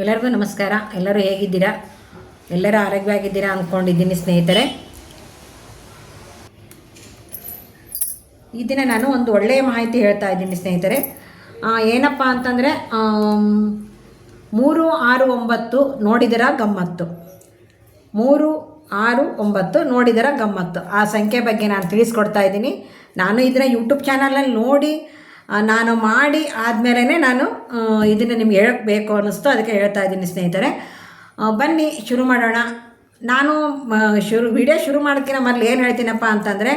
ಎಲ್ಲರಿಗೂ ನಮಸ್ಕಾರ. ಎಲ್ಲರೂ ಹೇಗಿದ್ದೀರಾ? ಎಲ್ಲರೂ ಆರೋಗ್ಯವಾಗಿದ್ದೀರಾ ಅಂದ್ಕೊಂಡಿದ್ದೀನಿ ಸ್ನೇಹಿತರೆ. ಈ ದಿನ ನಾನು ಒಂದು ಒಳ್ಳೆಯ ಮಾಹಿತಿ ಹೇಳ್ತಾ ಇದ್ದೀನಿ ಸ್ನೇಹಿತರೆ. ಏನಪ್ಪ ಅಂತಂದರೆ ಮೂರು, ಆರು, ಒಂಬತ್ತು ನೋಡಿದರ ಗಮ್ಮತ್ತು. ಮೂರು, ಆರು, ಒಂಬತ್ತು ನೋಡಿದರ ಗಮ್ಮತ್ತು. ಆ ಸಂಖ್ಯೆ ಬಗ್ಗೆ ನಾನು ತಿಳಿಸ್ಕೊಡ್ತಾ ಇದ್ದೀನಿ. ನಾನು ಇದನ್ನ ಯೂಟ್ಯೂಬ್ ಚಾನಲಲ್ಲಿ ನೋಡಿ ನಾನು ಮಾಡಿ ಆದಮೇಲೆ ನಾನು ಇದನ್ನು ನಿಮ್ಗೆ ಹೇಳಕ್ಕೆ ಬೇಕು ಅನ್ನಿಸ್ತು, ಅದಕ್ಕೆ ಹೇಳ್ತಾ ಇದ್ದೀನಿ ಸ್ನೇಹಿತರೆ. ಬನ್ನಿ, ಶುರು ಮಾಡೋಣ. ನಾನು ಶುರು, ವಿಡಿಯೋ ಶುರು ಮಾಡೋಕ್ಕಿಂತ ಮೊದಲು ಏನು ಹೇಳ್ತೀನಪ್ಪ ಅಂತಂದರೆ,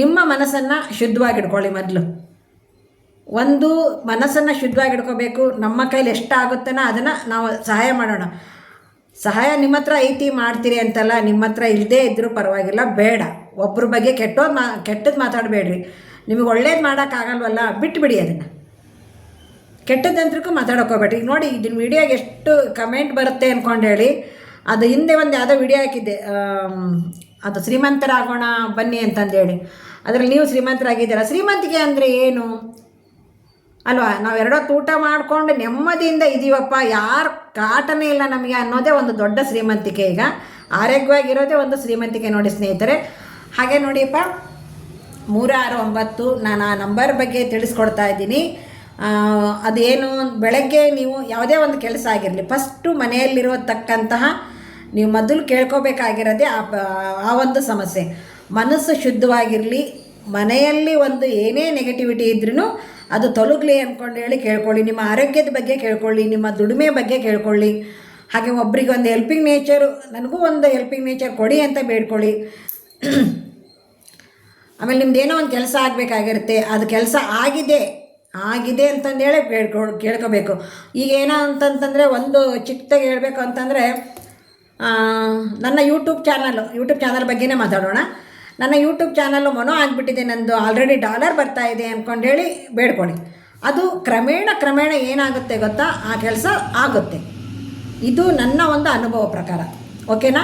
ನಿಮ್ಮ ಮನಸ್ಸನ್ನು ಶುದ್ಧವಾಗಿಡ್ಕೊಳ್ಳಿ ಮೊದಲು. ಒಂದು ಮನಸ್ಸನ್ನು ಶುದ್ಧವಾಗಿ ಇಡ್ಕೋಬೇಕು ನಮ್ಮ ಕೈಲಿ ಎಷ್ಟಾಗುತ್ತನೋ ಅದನ್ನು ನಾವು ಸಹಾಯ ಮಾಡೋಣ. ಸಹಾಯ ನಿಮ್ಮ ಹತ್ರ ಐತಿ, ಮಾಡ್ತೀರಿ ಅಂತಲ್ಲ, ನಿಮ್ಮ ಹತ್ರ ಇಲ್ಲದೇ ಇದ್ದರೂ ಪರವಾಗಿಲ್ಲ, ಬೇಡ. ಒಬ್ಬರ ಬಗ್ಗೆ ಕೆಟ್ಟೋದು ಮಾ ಕೆಟ್ಟದ್ದು ಮಾತಾಡಬೇಡ್ರಿ. ನಿಮಗೆ ಒಳ್ಳೇದು ಮಾಡೋಕ್ಕಾಗಲ್ವಲ್ಲ ಬಿಟ್ಬಿಡಿ ಅದನ್ನು. ಕೆಟ್ಟದಂತ್ರಕ್ಕೂ ಮಾತಾಡೋಕೋಬೇಡಿ ಈಗ ನೋಡಿ ಇದನ್ನ ವೀಡಿಯೋಗೆ ಎಷ್ಟು ಕಮೆಂಟ್ ಬರುತ್ತೆ ಅಂದ್ಕೊಂಡು ಹೇಳಿ. ಅದು ಹಿಂದೆ ಒಂದು ಯಾವುದೋ ವಿಡಿಯೋ ಹಾಕಿದ್ದೆ ಅದು ಶ್ರೀಮಂತರಾಗೋಣ ಬನ್ನಿ ಅಂತಂದೇಳಿ ಅದರಲ್ಲಿ ನೀವು ಶ್ರೀಮಂತರಾಗಿದ್ದೀರಾ? ಶ್ರೀಮಂತಿಕೆ ಅಂದರೆ ಏನು? ಅಲ್ವಾ, ನಾವು ಎರಡೊತ್ತು ಊಟ ಮಾಡಿಕೊಂಡು ನೆಮ್ಮದಿಯಿಂದ ಇದೀವಪ್ಪ, ಯಾರು ಕಾಟನೇ ಇಲ್ಲ ನಮಗೆ ಅನ್ನೋದೇ ಒಂದು ದೊಡ್ಡ ಶ್ರೀಮಂತಿಕೆ ಈಗ. ಆರೋಗ್ಯವಾಗಿರೋದೇ ಒಂದು ಶ್ರೀಮಂತಿಕೆ ನೋಡಿ ಸ್ನೇಹಿತರೆ. ಹಾಗೆ ನೋಡಿಯಪ್ಪ. ಮೂರು ಆರು ಒಂಬತ್ತು ನಾನು ಆ ನಂಬರ್ ಬಗ್ಗೆ ತಿಳಿಸ್ಕೊಡ್ತಾ ಇದ್ದೀನಿ. ಅದೇನು, ಬೆಳಗ್ಗೆ ನೀವು ಯಾವುದೇ ಒಂದು ಕೆಲಸ ಆಗಿರಲಿ ಫಸ್ಟು ಮನೆಯಲ್ಲಿರತಕ್ಕಂತಹ ನೀವು ಮೊದಲು ಕೇಳ್ಕೋಬೇಕಾಗಿರೋದೇ ಆ ಒಂದು ಸಮಸ್ಯೆ. ಮನಸ್ಸು ಶುದ್ಧವಾಗಿರಲಿ, ಮನೆಯಲ್ಲಿ ಒಂದು ಏನೇ ನೆಗೆಟಿವಿಟಿ ಇದ್ರೂ ಅದು ತೊಲಗಲಿ ಅಂದ್ಕೊಂಡು ಹೇಳಿ ಕೇಳ್ಕೊಳ್ಳಿ. ನಿಮ್ಮ ಆರೋಗ್ಯದ ಬಗ್ಗೆ ಕೇಳ್ಕೊಳ್ಳಿ, ನಿಮ್ಮ ದುಡಿಮೆ ಬಗ್ಗೆ ಕೇಳ್ಕೊಳ್ಳಿ. ಹಾಗೆ ಒಬ್ರಿಗೆ ಒಂದು ಹೆಲ್ಪಿಂಗ್ ನೇಚರು ನನಗೂ ಒಂದು ಹೆಲ್ಪಿಂಗ್ ನೇಚರ್ ಕೊಡಿ ಅಂತ ಬೇಡ್ಕೊಳ್ಳಿ. ಆಮೇಲೆ ನಿಮ್ದು ಏನೋ ಒಂದು ಕೆಲಸ ಆಗಬೇಕಾಗಿರುತ್ತೆ, ಅದು ಕೆಲಸ ಆಗಿದೆ ಆಗಿದೆ ಅಂತಂದೇಳಿ ಕೇಳ್ಕೊ, ಕೇಳ್ಕೋಬೇಕು. ಈಗ ಏನೋ ಅಂತಂತಂದರೆ ಒಂದು ಚಿಕ್ಕದಾಗಿ ಹೇಳಬೇಕು ಅಂತಂದರೆ ನನ್ನ ಯೂಟ್ಯೂಬ್ ಚಾನಲ್ಲು ಯೂಟ್ಯೂಬ್ ಚಾನಲ್ ಬಗ್ಗೆನೇ ಮಾತಾಡೋಣ. ನನ್ನ ಯೂಟ್ಯೂಬ್ ಚಾನಲ್ಲು ಮನೋ ಆಗಿಬಿಟ್ಟಿದೆ, ನಂದು ಆಲ್ರೆಡಿ ಡಾಲರ್ ಬರ್ತಾ ಇದೆ ಅಂದ್ಕೊಂಡು ಹೇಳಿ ಬೇಡ್ಕೊಳ್ಳಿ. ಅದು ಕ್ರಮೇಣ ಕ್ರಮೇಣ ಏನಾಗುತ್ತೆ ಗೊತ್ತಾ? ಆ ಕೆಲಸ ಆಗುತ್ತೆ. ಇದು ನನ್ನ ಒಂದು ಅನುಭವ ಪ್ರಕಾರ. ಓಕೆನಾ?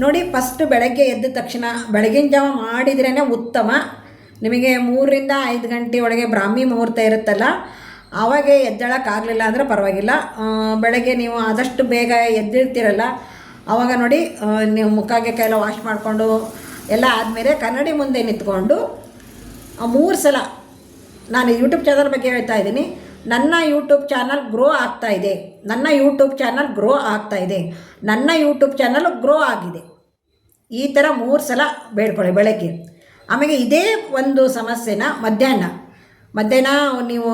ನೋಡಿ ಫಸ್ಟ್ ಬೆಳಗ್ಗೆ ಎದ್ದ ತಕ್ಷಣ ಬೆಳಗಿನ ಜಾವ ಮಾಡಿದ್ರೇ ಉತ್ತಮ. ನಿಮಗೆ ಮೂರರಿಂದ ಐದು ಗಂಟೆ ಒಳಗೆ ಬ್ರಾಹ್ಮಿ ಮುಹೂರ್ತ ಇರುತ್ತಲ್ಲ ಆವಾಗೆ ಎದ್ದಳಕ್ಕಾಗಲಿಲ್ಲ ಅಂದರೆ ಪರವಾಗಿಲ್ಲ. ಬೆಳಗ್ಗೆ ನೀವು ಆದಷ್ಟು ಬೇಗ ಎದ್ದಿರ್ತೀರಲ್ಲ ಆವಾಗ ನೋಡಿ ನೀವು ಮುಖಕ್ಕೆ ಕೈಲ ವಾಶ್ ಮಾಡಿಕೊಂಡು, ಎಲ್ಲ ಆದಮೇಲೆ ಕನ್ನಡಿ ಮುಂದೆ ನಿಂತ್ಕೊಂಡು ಮೂರು ಸಲ ನಾನು ಯೂಟ್ಯೂಬ್ ಚಾನಲ್ ಬಗ್ಗೆ ಹೇಳ್ತಾ ಇದ್ದೀನಿ. ನನ್ನ ಯೂಟ್ಯೂಬ್ ಚಾನಲ್ ಗ್ರೋ ಆಗ್ತಾ ಇದೆ. ನನ್ನ ಯೂಟ್ಯೂಬ್ ಚಾನಲ್ ಗ್ರೋ ಆಗ್ತಾ ಇದೆ. ನನ್ನ ಯೂಟ್ಯೂಬ್ ಚಾನಲ್ ಗ್ರೋ ಆಗಿದೆ. ಈ ಥರ ಮೂರು ಸಲ ಬೇಡ್ಕೊಳ್ಳಿ ಬೆಳಗ್ಗೆ. ಆಮೇಲೆ ಇದೇ ಒಂದು ಸಮಸ್ಯೆನ ಮಧ್ಯಾಹ್ನ. ಮಧ್ಯಾಹ್ನ ನೀವು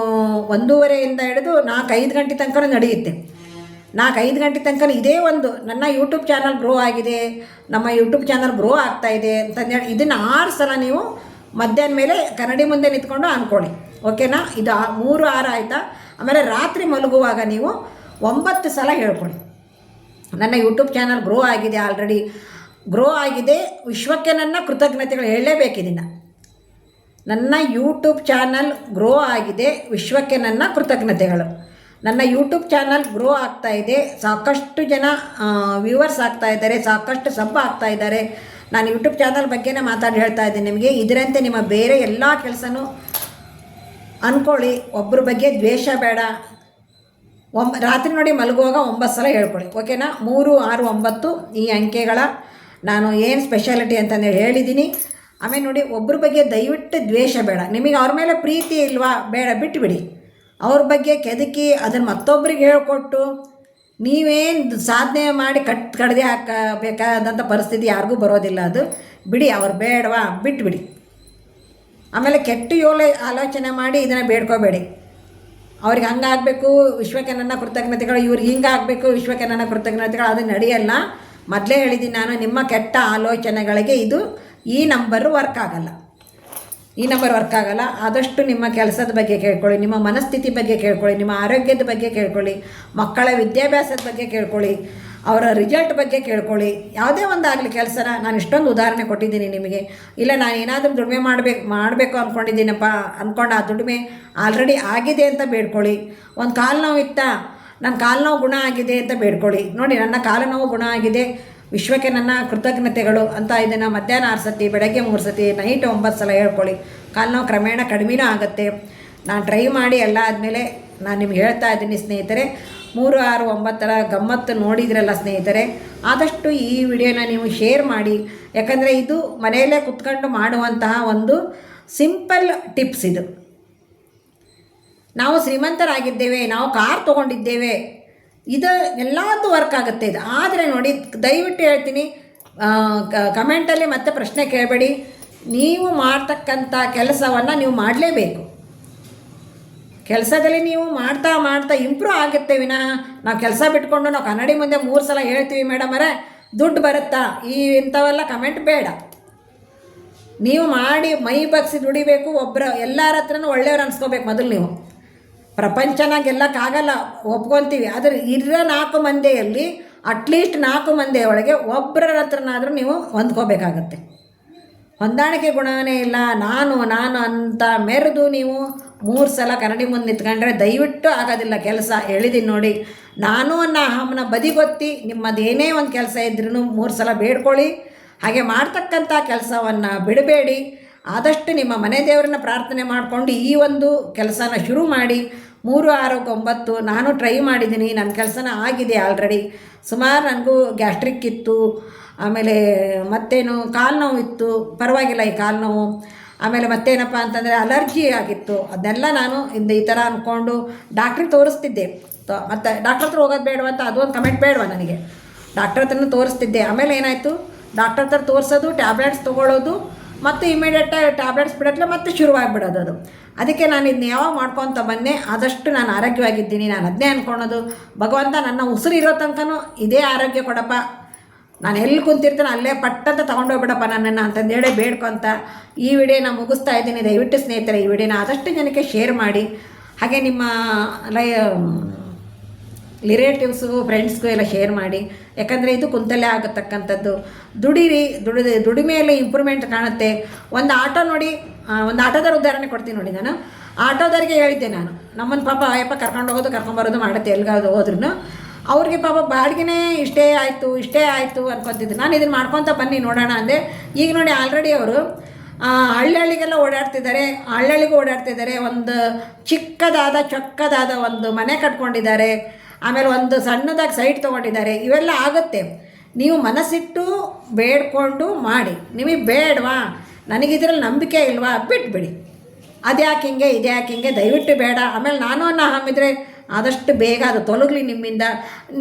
ಒಂದೂವರೆಯಿಂದ ಹಿಡಿದು ನಾಲ್ಕು ಐದು ಗಂಟೆ ತನಕ ನಡೆಯುತ್ತೆ. ನಾಲ್ಕು ಐದು ಗಂಟೆ ತನಕ ಇದೇ ಒಂದು ನನ್ನ ಯೂಟ್ಯೂಬ್ ಚಾನಲ್ ಗ್ರೋ ಆಗಿದೆ. ನಮ್ಮ ಯೂಟ್ಯೂಬ್ ಚಾನಲ್ ಗ್ರೋ ಆಗ್ತಾ ಇದೆ ಅಂತಂದೇಳಿ ಇದನ್ನು ಆರು ಸಲ ನೀವು ಮಧ್ಯಾಹ್ನ ಮೇಲೆ ಕನ್ನಡಿ ಮುಂದೆ ನಿಂತ್ಕೊಂಡು ಅಂದ್ಕೊಳ್ಳಿ. ಓಕೆನಾ? ಇದು ಮೂರು ಆರ ಆಯಿತಾ? ಆಮೇಲೆ ರಾತ್ರಿ ಮಲಗುವಾಗ ನೀವು ಒಂಬತ್ತು ಸಲ ಹೇಳ್ಕೊಳ್ಳಿ. ನನ್ನ ಯೂಟ್ಯೂಬ್ ಚಾನಲ್ ಗ್ರೋ ಆಗಿದೆ ಆಲ್ರೆಡಿ ಗ್ರೋ ಆಗಿದೆ. ವಿಶ್ವಕ್ಕೆ ನನ್ನ ಕೃತಜ್ಞತೆಗಳು ಹೇಳಲೇಬೇಕಿದನ್ನು ನನ್ನ ಯೂಟ್ಯೂಬ್ ಚಾನಲ್ ಗ್ರೋ ಆಗಿದೆ. ವಿಶ್ವಕ್ಕೆ ನನ್ನ ಕೃತಜ್ಞತೆಗಳು. ನನ್ನ ಯೂಟ್ಯೂಬ್ ಚಾನಲ್ ಗ್ರೋ ಆಗ್ತಾ ಇದೆ. ಸಾಕಷ್ಟು ಜನ ವ್ಯೂವರ್ಸ್ ಆಗ್ತಾ ಇದ್ದಾರೆ. ಸಾಕಷ್ಟು ಸಬ್ ಆಗ್ತಾ ಇದ್ದಾರೆ. ನಾನು ಯೂಟ್ಯೂಬ್ ಚಾನಲ್ ಬಗ್ಗೆನೇ ಮಾತಾಡಿ ಹೇಳ್ತಾ ಇದ್ದೀನಿ ನಿಮಗೆ. ಇದರಂತೆ ನಿಮ್ಮ ಬೇರೆ ಎಲ್ಲ ಕೆಲಸನೂ ಅಂದ್ಕೊಳ್ಳಿ ಒಬ್ಬರ ಬಗ್ಗೆ ದ್ವೇಷ ಬೇಡ. ಒಂಬ ರಾತ್ರಿ ನೋಡಿ ಮಲಗುವಾಗ ಒಂಬತ್ತು ಸಲ ಹೇಳ್ಕೊಳ್ಳಿ. ಓಕೆನಾ ಮೂರು, ಆರು, ಒಂಬತ್ತು, ಈ ಅಂಕೆಗಳ. ನಾನು ಏನು ಸ್ಪೆಷಾಲಿಟಿ ಅಂತಂದು ಹೇಳಿದ್ದೀನಿ ಆಮೇಲೆ ನೋಡಿ ಒಬ್ಬರ ಬಗ್ಗೆ ದಯವಿಟ್ಟು ದ್ವೇಷ ಬೇಡ. ನಿಮಗೆ ಅವ್ರ ಮೇಲೆ ಪ್ರೀತಿ ಇಲ್ವಾ? ಬೇಡ ಬಿಟ್ಟುಬಿಡಿ ಅವ್ರ ಬಗ್ಗೆ ಕೆದಕಿ ಅದನ್ನು ಮತ್ತೊಬ್ಬರಿಗೆ ಹೇಳಿಕೊಟ್ಟು ನೀವೇನು ಸಾಧನೆ ಮಾಡಿ ಕಟ್ ಕಡ್ದೆ ಹಾಕಬೇಕಾದಂಥ ಪರಿಸ್ಥಿತಿ ಯಾರಿಗೂ ಬರೋದಿಲ್ಲ ಅದು. ಬಿಡಿ, ಅವ್ರು ಬೇಡವಾ? ಬಿಟ್ಬಿಡಿ. ಆಮೇಲೆ ಕೆಟ್ಟ ಯೋಲೆ ಆಲೋಚನೆ ಮಾಡಿ ಇದನ್ನು ಬೇಡ್ಕೋಬೇಡಿ. ಅವ್ರಿಗೆ ಹಂಗಾಗಬೇಕು ವಿಶ್ವಕ್ಕೆ ನನ್ನ ಕೃತಜ್ಞತೆಗಳು ಇವ್ರಿಗೆ ಹಿಂಗಾಗಬೇಕು ವಿಶ್ವಕ್ಕೆ ನನ್ನ ಕೃತಜ್ಞತೆಗಳು, ಅದು ನಡೆಯಲ್ಲ. ಮೊದಲೇ ಹೇಳಿದ್ದೀನಿ ನಾನು, ನಿಮ್ಮ ಕೆಟ್ಟ ಆಲೋಚನೆಗಳಿಗೆ ಇದು ಈ ನಂಬರು ವರ್ಕ್ ಆಗಲ್ಲ. ಈ ನಂಬರ್ ವರ್ಕ್ ಆಗಲ್ಲ. ಆದಷ್ಟು ನಿಮ್ಮ ಕೆಲಸದ ಬಗ್ಗೆ ಕೇಳ್ಕೊಳ್ಳಿ, ನಿಮ್ಮ ಮನಸ್ಥಿತಿ ಬಗ್ಗೆ ಕೇಳ್ಕೊಳ್ಳಿ, ನಿಮ್ಮ ಆರೋಗ್ಯದ ಬಗ್ಗೆ ಕೇಳ್ಕೊಳ್ಳಿ, ಮಕ್ಕಳ ವಿದ್ಯಾಭ್ಯಾಸದ ಬಗ್ಗೆ ಕೇಳ್ಕೊಳ್ಳಿ. ಅವರ ರಿಸಲ್ಟ್ ಬಗ್ಗೆ ಕೇಳ್ಕೊಳ್ಳಿ. ಯಾವುದೇ ಒಂದಾಗಲಿ ಕೆಲಸನ ನಾನು ಇಷ್ಟೊಂದು ಉದಾಹರಣೆ ಕೊಟ್ಟಿದ್ದೀನಿ ನಿಮಗೆ. ಇಲ್ಲ, ನಾನು ಏನಾದರೂ ದುಡಿಮೆ ಮಾಡಬೇಕು ಮಾಡಬೇಕು ಅಂದ್ಕೊಂಡಿದ್ದೀನಪ್ಪ ಅಂದ್ಕೊಂಡು ಆ ದುಡಿಮೆ ಆಲ್ರೆಡಿ ಆಗಿದೆ ಅಂತ ಬೇಡ್ಕೊಳ್ಳಿ. ಒಂದು ಕಾಲು ನೋವು ಇತ್ತಾ? ನನ್ನ ಕಾಲು ನೋವು ಗುಣ ಆಗಿದೆ ಅಂತ ಬೇಡ್ಕೊಳ್ಳಿ. ನೋಡಿ, ನನ್ನ ಕಾಲು ನೋವು ಗುಣ ಆಗಿದೆ. ವಿಶ್ವಕ್ಕೆ ನನ್ನ ಕೃತಜ್ಞತೆಗಳು ಅಂತ ಇದನ್ನು ಮಧ್ಯಾಹ್ನ ಆರು ಸತಿ, ಬೆಳಗ್ಗೆ ಮೂರು ಸತಿ ನೈಟ್ ಒಂಬತ್ತು ಸಲ ಹೇಳ್ಕೊಳ್ಳಿ. ಕಾಲು ನೋವು ಕ್ರಮೇಣ ಕಡಿಮೆನೂ ಆಗುತ್ತೆ. ನಾನು ಟ್ರೈ ಮಾಡಿ ಎಲ್ಲ ಆದಮೇಲೆ ನಾನು ನಿಮ್ಗೆ ಹೇಳ್ತಾ ಇದ್ದೀನಿ ಸ್ನೇಹಿತರೆ, ಮೂರು ಆರು ಒಂಬತ್ತರ ಗಮ್ಮತ್ತು ನೋಡಿದ್ರಲ್ಲ ಸ್ನೇಹಿತರೆ, ಆದಷ್ಟು ಈ ವಿಡಿಯೋನ ನೀವು ಶೇರ್ ಮಾಡಿ. ಯಾಕಂದರೆ ಇದು ಮನೆಯಲ್ಲೇ ಕುತ್ಕೊಂಡು ಮಾಡುವಂತಹ ಒಂದು ಸಿಂಪಲ್ ಟಿಪ್ಸ್ ಇದು. ನಾವು ಶ್ರೀಮಂತರಾಗಿದ್ದೇವೆ, ನಾವು ಕಾರ್ ತೊಗೊಂಡಿದ್ದೇವೆ, ಇದು ಎಲ್ಲದೂ ವರ್ಕ್ ಆಗುತ್ತೆ ಇದು. ಆದರೆ ನೋಡಿ, ದಯವಿಟ್ಟು ಹೇಳ್ತೀನಿ ಕಮೆಂಟಲ್ಲಿ ಮತ್ತೆ ಪ್ರಶ್ನೆ ಕೇಳಬೇಡಿ. ನೀವು ಮಾಡ್ತಕ್ಕಂಥ ಕೆಲಸವನ್ನು ನೀವು ಮಾಡಲೇಬೇಕು. ಕೆಲಸದಲ್ಲಿ ನೀವು ಮಾಡ್ತಾ ಮಾಡ್ತಾ ಇಂಪ್ರೂವ್ ಆಗುತ್ತೆ ವಿನಃ. ನಾವು ಕೆಲಸ ಬಿಟ್ಕೊಂಡು ನಾವು ಕನ್ನಡಿ ಮುಂದೆ ಮೂರು ಸಲ ಹೇಳ್ತೀವಿ ಮೇಡಮರೇ ದುಡ್ಡು ಬರುತ್ತಾ? ಈ ಇಂಥವೆಲ್ಲ ಕಮೆಂಟ್ ಬೇಡ. ನೀವು ಮಾಡಿ ಮೈ ಬಗ್ಸಿ ದುಡಿಬೇಕು ಒಬ್ಬರ ಎಲ್ಲರ ಹತ್ರನೂ ಒಳ್ಳೆಯವ್ರು ಅನ್ಸ್ಕೋಬೇಕು ಮೊದಲು ನೀವು. ಪ್ರಪಂಚನ ಗೆಲ್ಲಕ್ಕಾಗಲ್ಲ ಒಪ್ಕೊತೀವಿ. ಆದರೆ ಇರೋ ನಾಲ್ಕು ಮಂದಿಯಲ್ಲಿ ಅಟ್ಲೀಸ್ಟ್ ನಾಲ್ಕು ಮಂದಿಯ ಒಳಗೆ ಒಬ್ಬರ ಹತ್ರನಾದರೂ ನೀವು ಹೊಂದ್ಕೋಬೇಕಾಗತ್ತೆ. ಹೊಂದಾಣಿಕೆ ಗುಣವೇ ಇಲ್ಲ, ನಾನು ನಾನು ಅಂತ ಮೆರೆದು ನೀವು ಮೂರು ಸಲ ಕನ್ನಡಿ ಮುಂದೆ ನಿಂತ್ಕೊಂಡ್ರೆ ದಯವಿಟ್ಟು ಆಗೋದಿಲ್ಲ ಕೆಲಸ. ಹೇಳಿದ್ದೀನಿ ನೋಡಿ. ನಾನು ಅನ್ನೋ ಬದಿ ಬದಿಗೊತ್ತಿ ನಿಮ್ಮದೇನೇ ಒಂದು ಕೆಲಸ ಇದ್ರೂ ಮೂರು ಸಲ ಬೇಡ್ಕೊಳ್ಳಿ. ಹಾಗೆ ಮಾಡ್ತಕ್ಕಂಥ ಕೆಲಸವನ್ನು ಬಿಡಬೇಡಿ. ಆದಷ್ಟು ನಿಮ್ಮ ಮನೆ ದೇವರನ್ನ ಪ್ರಾರ್ಥನೆ ಮಾಡಿಕೊಂಡು ಈ ಒಂದು ಕೆಲಸನ ಶುರು ಮಾಡಿ. ಮೂರು, ಆರು, ಒಂಬತ್ತು ನಾನು ಟ್ರೈ ಮಾಡಿದ್ದೀನಿ ನನ್ನ ಕೆಲಸನ ಆಗಿದೆ ಆಲ್ರೆಡಿ. ಸುಮಾರು ನನಗೂ ಗ್ಯಾಸ್ಟ್ರಿಕ್ ಇತ್ತು. ಆಮೇಲೆ ಮತ್ತೇನು ಕಾಲು ನೋವು ಇತ್ತು. ಪರವಾಗಿಲ್ಲ ಈ ಕಾಲು ನೋವು. ಆಮೇಲೆ ಮತ್ತೇನಪ್ಪ ಅಂತಂದರೆ ಅಲರ್ಜಿ ಆಗಿತ್ತು. ಅದನ್ನೆಲ್ಲ ನಾನು ಇಂದ ಈ ಥರ ಅಂದ್ಕೊಂಡು ಡಾಕ್ಟ್ರಿಗೆ ತೋರಿಸ್ತಿದ್ದೆ. ಮತ್ತು ಡಾಕ್ಟ್ರ್ ಹತ್ರ ಹೋಗೋದು ಬೇಡವಾ ಅಂತ ಅದು ಒಂದು ಕಮೆಂಟ್ ಬೇಡವಾ ನನಗೆ. ಡಾಕ್ಟ್ರ್ ಹತ್ರನೂ ತೋರಿಸ್ತಿದ್ದೆ. ಆಮೇಲೆ ಏನಾಯಿತು? ಡಾಕ್ಟ್ರ್ ಹತ್ರ ತೋರಿಸೋದು ಟ್ಯಾಬ್ಲೆಟ್ಸ್ ತೊಗೊಳ್ಳೋದು ಮತ್ತು ಇಮಿಡಿಯೇಟಾಗಿ ಟ್ಯಾಬ್ಲೆಟ್ಸ್ ಬಿಡತ್ಲೆ ಮತ್ತೆ ಶುರುವಾಗಿಬಿಡೋದು ಅದು. ಅದಕ್ಕೆ ನಾನು ಇದನ್ನ ಯಾವಾಗ ಮಾಡ್ಕೊತ ಬನ್ನೆ ಆದಷ್ಟು ನಾನು ಆರೋಗ್ಯವಾಗಿದ್ದೀನಿ, ನಾನು ಅದನ್ನೇ ಅಂದ್ಕೊಳೋದು ಭಗವಂತ ನನ್ನ ಉಸಿರು ಇರೋ ತನಕನೂ ಇದೇ ಆರೋಗ್ಯ ಕೊಡಪ್ಪ. ನಾನು ಎಲ್ಲಿ ಕುಂತಿರ್ತೇನೆ ಅಲ್ಲೇ ಪಟ್ಟಂತ ತೊಗೊಂಡೋಗ್ಬಿಡಪ್ಪ ನನ್ನನ್ನು ಅಂತಂದೇಳಿ ಬೇಡ್ಕೊಂತ ಈ ವಿಡಿಯೋನ ಮುಗಿಸ್ತಾ ಇದ್ದೀನಿ. ದಯವಿಟ್ಟು ಸ್ನೇಹಿತರೆ, ಈ ವಿಡಿಯೋನ ಆದಷ್ಟು ಜನಕ್ಕೆ ಶೇರ್ ಮಾಡಿ. ಹಾಗೆ ನಿಮ್ಮ ಲೈ ರಿಲೇಟಿವ್ಸು ಫ್ರೆಂಡ್ಸ್ಗೂ ಎಲ್ಲ ಶೇರ್ ಮಾಡಿ. ಯಾಕಂದರೆ ಇದು ಕುಂತಲ್ಲೇ ಆಗತಕ್ಕಂಥದ್ದು. ದುಡಿರಿ, ದುಡಿದ, ದುಡಿಮೆಯಲ್ಲಿ ಇಂಪ್ರೂವ್ಮೆಂಟ್ ಕಾಣುತ್ತೆ. ಒಂದು ಆಟೋ ನೋಡಿ ಒಂದು ಆಟೋದವ್ರ ಉದಾಹರಣೆ ಕೊಡ್ತೀನಿ ನೋಡಿ ನಾನು. ಆಟೋದವ್ರಿಗೆ ಹೇಳಿದ್ದೆ ನಾನು. ನಮ್ಮನ್ನು ಪಾಪ, ಅಯ್ಯಪ್ಪ ಕರ್ಕೊಂಡು ಹೋಗೋದು ಕರ್ಕೊಂಬರೋದು ಮಾಡುತ್ತೆ ಎಲ್ಲಿಗಾದ್ರು ಹೋದ್ರೂ ಅವ್ರಿಗೆ ಪಾಪ ಬಾಡಿಗೆನೇ ಇಷ್ಟೇ ಆಯಿತು ಇಷ್ಟೇ ಆಯಿತು ಅನ್ಕೊತಿದ್ರು ನಾನು ಇದನ್ನು ಮಾಡ್ಕೊತ ಬನ್ನಿ ನೋಡೋಣ ಅಂದೆ. ಈಗ ನೋಡಿ ಆಲ್ರೆಡಿ ಅವರು ಹಳ್ಳಿಗೆಲ್ಲ ಓಡಾಡ್ತಿದ್ದಾರೆ. ಹಳ್ಳಿಗೆ ಓಡಾಡ್ತಿದ್ದಾರೆ. ಒಂದು ಚಿಕ್ಕದಾದ, ಚೊಕ್ಕದಾದ ಒಂದು ಮನೆ ಕಟ್ಕೊಂಡಿದ್ದಾರೆ. ಆಮೇಲೆ ಒಂದು ಸಣ್ಣದಾಗಿ ಸೈಟ್ ತೊಗೊಂಡಿದ್ದಾರೆ. ಇವೆಲ್ಲ ಆಗುತ್ತೆ. ನೀವು ಮನಸ್ಸಿಟ್ಟು ಬೇಡ್ಕೊಂಡು ಮಾಡಿ. ನಿಮಗೆ ಬೇಡವಾ? ನನಗಿದ್ರಲ್ಲಿ ನಂಬಿಕೆ ಇಲ್ವಾ? ಬಿಟ್ಬಿಡಿ. ಅದ್ಯಾಕೆ ಹಿಂಗೆ, ಇದ್ಯಾಕೆ ಹಿಂಗೆ? ದಯವಿಟ್ಟು ಬೇಡ. ಆಮೇಲೆ ನಾನು ಅನ್ನ ಹಮ್ಮಿದ್ರೆ ಆದಷ್ಟು ಬೇಗ ಅದು ತೊಲಗಲಿ ನಿಮ್ಮಿಂದ.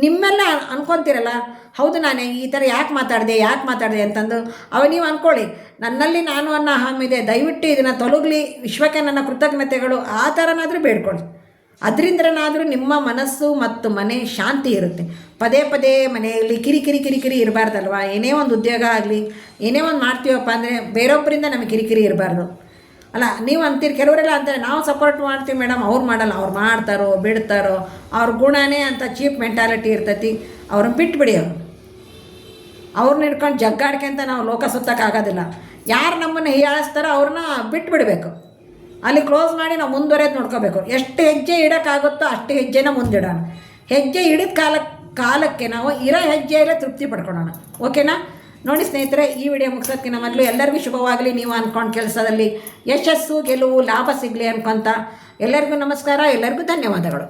ನಿಮ್ಮೆಲ್ಲ ಅನ್ಕೊತೀರಲ್ಲ, ಹೌದು ನಾನು, ಈ ಥರ ಯಾಕೆ ಮಾತಾಡಿದೆ ಯಾಕೆ ಮಾತಾಡಿದೆ ಅಂತಂದು. ಅವ ನೀವು ಅಂದ್ಕೊಳ್ಳಿ ನನ್ನಲ್ಲಿ ನಾನು ಅನ್ನೋ ಹಮ್ಮಿದೆ ದಯವಿಟ್ಟು ಇದನ್ನು ತೊಲಗಲಿ, ವಿಶ್ವಕ್ಕೆ ನನ್ನ ಕೃತಜ್ಞತೆಗಳು, ಆ ಥರನಾದರೂ ಬೇಡ್ಕೊಳ್ಳಿ. ಅದರಿಂದನಾದರೂ ನಿಮ್ಮ ಮನಸ್ಸು ಮತ್ತು ಮನೆ ಶಾಂತಿ ಇರುತ್ತೆ. ಪದೇ ಪದೇ ಮನೆಯಲ್ಲಿ ಕಿರಿ ಕಿರಿ ಕಿರಿ ಕಿರಿ ಇರಬಾರ್ದಲ್ವಾ? ಏನೇ ಒಂದು ಉದ್ಯೋಗ ಆಗಲಿ, ಏನೇ ಒಂದು ಮಾಡ್ತೀವಪ್ಪ ಅಂದರೆ ಬೇರೊಬ್ಬರಿಂದ ನಮಗೆ ಕಿರಿಕಿರಿ ಇರಬಾರ್ದು. ಅಲ್ಲ, ನೀವು ಅಂತೀರಿ, ಕೆಲವರೆಲ್ಲ ಅಂತಾರೆ, ನಾವು ಸಪೋರ್ಟ್ ಮಾಡ್ತೀವಿ ಮೇಡಮ್ ಅವ್ರು ಮಾಡಲ್ಲ, ಅವ್ರು ಮಾಡ್ತಾರೋ, ಬಿಡ್ತಾರೋ, ಅವ್ರ ಗುಣನೇ ಅಂತ ಚೀಪ್ ಮೆಂಟಾಲಿಟಿ ಇರ್ತೈತಿ, ಅವ್ರನ್ನ ಬಿಟ್ಬಿಡಿ ಅವ್ರು. ಅವ್ರನ್ನ ಹಿಡ್ಕೊಂಡು ಜಗ್ಗಾಡ್ಕೊಂತ ನಾವು ಲೋಕ ಸುತ್ತಕ್ಕಾಗೋದಿಲ್ಲ ಯಾರು ನಮ್ಮನ್ನು ಹೀಯಾಳಿಸ್ತಾರೋ ಅವ್ರನ್ನ ಬಿಟ್ಬಿಡಬೇಕು. ಅಲ್ಲಿ ಕ್ಲೋಸ್ ಮಾಡಿ ನಾವು ಮುಂದುವರೆದು ನೋಡ್ಕೋಬೇಕು. ಎಷ್ಟು ಹೆಜ್ಜೆ ಇಡೋಕ್ಕಾಗುತ್ತೋ ಅಷ್ಟು ಹೆಜ್ಜೆನ ಮುಂದಿಡೋಣ. ಹೆಜ್ಜೆ ಹಿಡಿದ ಕಾಲಕ್ಕೆ ಕಾಲಕ್ಕೆ ನಾವು ಇರೋ ಹೆಜ್ಜೆಯಲ್ಲೇ ತೃಪ್ತಿ ಪಡ್ಕೊಳ್ಳೋಣ ಓಕೆನಾ ನೋಡಿ ಸ್ನೇಹಿತರೆ, ಈ ವಿಡಿಯೋ ಮುಗಿಸೋಕ್ಕಿನ ಮೊದಲು ಎಲ್ಲರಿಗೂ ಶುಭವಾಗಲಿ. ನೀವು ಅಂದ್ಕೊಂಡು ಕೆಲಸದಲ್ಲಿ ಯಶಸ್ಸು, ಗೆಲುವು, ಲಾಭ ಸಿಗಲಿ ಅನ್ಕೊಂತ ಎಲ್ಲರಿಗೂ ನಮಸ್ಕಾರ, ಎಲ್ಲರಿಗೂ ಧನ್ಯವಾದಗಳು.